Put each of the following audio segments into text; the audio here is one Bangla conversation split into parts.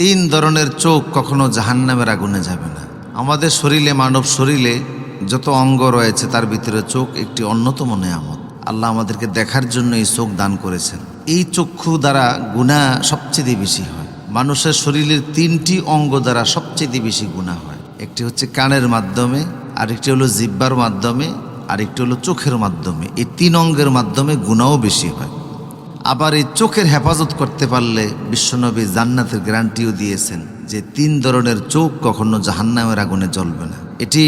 তিন ধরনের চোখ কখনো জাহান্নামের আগুনে যাবে না। আমাদের শরীরে, মানব শরীরে যত অঙ্গ রয়েছে, তার ভিতরে চোখ একটি অন্যতম নেয়ামত। আল্লাহ আমাদেরকে দেখার জন্য এই চোখ দান করেছেন। এই চক্ষু দ্বারা গুণা সবচেয়ে বেশি হয়। মানুষের শরীরের তিনটি অঙ্গ দ্বারা সবচেয়ে বেশি গুণা হয়। একটি হচ্ছে কানের মাধ্যমে, আরেকটি হলো জিব্বার মাধ্যমে, আরেকটি হলো চোখের মাধ্যমে। এই তিন অঙ্গের মাধ্যমে গুণাও বেশি হয়। আবার এই চোখের হেফাজত করতে পারলে বিশ্বনবী জান্নাতের গ্যারান্টিও দিয়েছেন যে তিন ধরনের চোখ কখনো জাহান্নামের আগুনে জ্বলবে না। এটি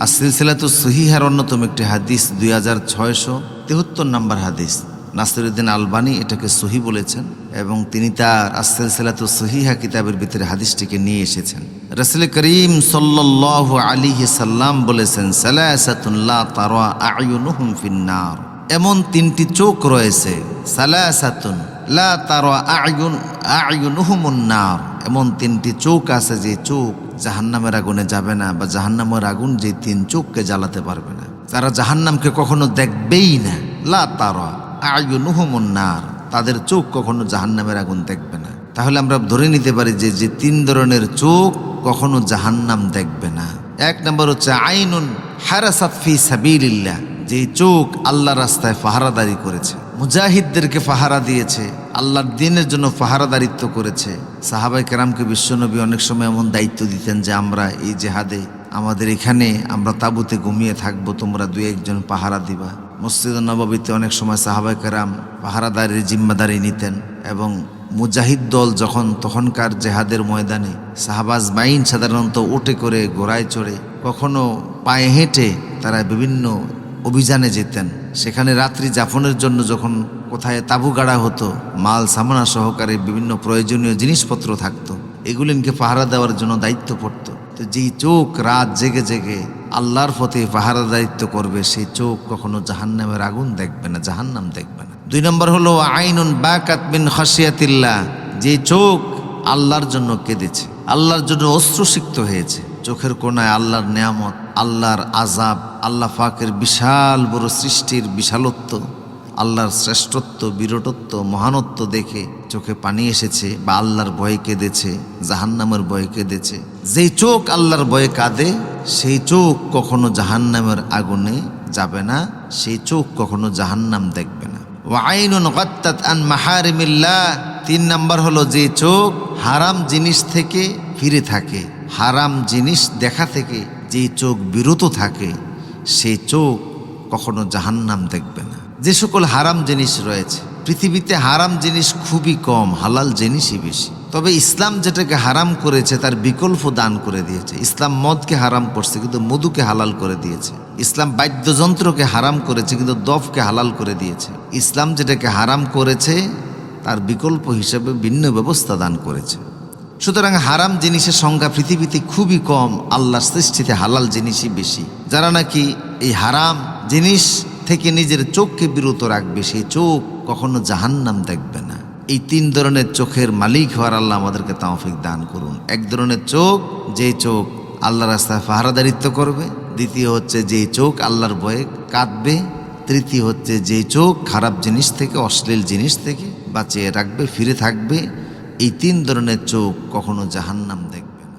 আসিলসিলাতু সহিহার অন্যতম একটি হাদিস, দুই হাজার ছয়শো তেহত্তর নম্বর হাদিস। নাসিরুদ্দিন আলবানি এটাকে সহি বলেছেন এবং তিনি তার আসিলসিলাতু সহিহা কিতাবের ভিতরে হাদিসটিকে নিয়ে এসেছেন। রসুল করিম সাল্লাহ আলী সাল্লাম বলেছেন সালাসাতুল্লাহ তারা আয়ুনুহুম ফিন্নার এমন তিনটি চোখ রয়েছে, সালাসাতুন, লা তারা আয়ুনুহুমুন নার। এমন তিনটি চোখ আছে যে চোখ জাহান্নামের আগুনে যাবে না বা জাহান্নামের আগুন যে তিন চোখকে জ্বালাতে পারবে না। তারা জাহান্নামকে কখনো দেখবেই না। লা তারা নার। তাদের চোখ কখনো জাহান্নামের আগুন দেখবে না। তাহলে আমরা ধরে নিতে পারি যে যে তিন ধরনের চোখ কখনো জাহান্নাম দেখবে না। এক নম্বর হচ্ছে আইনুন হারাসাত ফি সাবিলিল্লাহ। যে চোখ আল্লাহ রাস্তায় পাহারাদারি করেছে। মুজাহিদদেরকে ফাহারা দিয়েছে, আল্লাহর দিনের জন্য পাহারাদারিত্ব করেছে। সাহাবাই কেরামকে বিশ্বনবী অনেক সময় এমন দায়িত্ব দিতেন যে, আমরা এই জেহাদে, আমাদের এখানে, আমরা তাঁবুতে ঘুমিয়ে থাকব, তোমরা দু একজন পাহারা দিবা। মসজিদ নবাবিতে অনেক সময় সাহাবাই কেরাম পাহারাদারির জিম্মাদারি নিতেন এবং মুজাহিদ দল যখন তখনকার জেহাদের ময়দানে সাহাবাজ মাইন সাধারণত ওটে করে ঘোড়ায় চড়ে, কখনো পায়ে হেঁটে তারা বিভিন্ন অভিযানে যেতেন। সেখানে রাত্রি যাপনের জন্য যখন কোথায় তাবু গাড়া হতো, মাল সামানা সহকারে বিভিন্ন প্রয়োজনীয় জিনিসপত্র থাকতো। এগুলিনকে পাহারা দেওয়ার জন্য দায়িত্ব পড়তো। তো যেই চোখ রাত জেগে জেগে আল্লাহর পথে পাহারা দায়িত্ব করবে, সেই চোখ কখনো জাহান্নামের আগুন দেখবে না, জাহান্নাম দেখবে না। দুই নম্বর হলো, আইনুন বাকাত বিন খাসিয়াতিল্লাহ যে চোখ আল্লাহর জন্য কেঁদেছে, আল্লাহর জন্য অশ্রুসিক্ত হয়েছে। চোখের কোনায় আল্লাহর নেয়ামত, আল্লাহর আজাব আল্লাহ ফাকের বিশাল বড় সৃষ্টির বিশালত্ব, আল্লাহর শ্রেষ্ঠত্ব, বিরটত্ব, মহানত্ব দেখে চোখে পানি এসেছে বা আল্লাহর ভয়ে কেঁদেছে, জাহান্নামের ভয়ে কেঁদেছে। যেই চোখ আল্লাহর ভয়ে কাঁদে, সেই চোখ কখনো জাহান্নামের আগুনে যাবে না, সেই চোখ কখনো জাহান্নাম দেখবে না। ওয়াইনুন আন মাহারিমিল্লাহ। তিন নাম্বার হলো যে চোখ হারাম জিনিস থেকে ফিরে থাকে, হারাম জিনিস দেখা থেকে যে চোখ বিরত থাকে। সেই চোখ কখনো জাহান্নাম দেখবে না। যে সকল হারাম জিনিস রয়েছে, পৃথিবীতে হারাম জিনিস খুবই কম, হালাল জিনিসই বেশি। তবে ইসলাম যেটাকে হারাম করেছে, তার বিকল্প দান করে দিয়েছে। ইসলাম মদকে হারাম করছে, কিন্তু মধুকে হালাল করে দিয়েছে। ইসলাম বাদ্যযন্ত্রকে হারাম করেছে, কিন্তু দফকে হালাল করে দিয়েছে। ইসলাম যেটাকে হারাম করেছে, তার বিকল্প হিসেবে ভিন্ন ব্যবস্থা দান করেছে। সুতরাং হারাম জিনিসের সংখ্যা পৃথিবীতে খুবই কম, আল্লাহর সৃষ্টিতে হালাল জিনিসই বেশি। যারা নাকি এই হারাম জিনিস থেকে নিজের চোখকে বিরত রাখবে, সেই চোখ কখনো জাহান্নাম দেখবে না। এই তিন ধরনের চোখের মালিক হওয়ার আল্লাহ আমাদেরকে তাওফিক দান করুন। এক ধরনের চোখ যে চোখ আল্লাহ রাস্তায় পাহারাদারিত্ব করবে, দ্বিতীয় হচ্ছে যে চোখ আল্লাহর বয়ে কাঁদবে, তৃতীয় হচ্ছে যে চোখ খারাপ জিনিস থেকে, অশ্লীল জিনিস থেকে বাঁচিয়ে রাখবে, ফিরে থাকবে এই তিন ধরনের চোখ কখনো জাহান্নাম দেখবে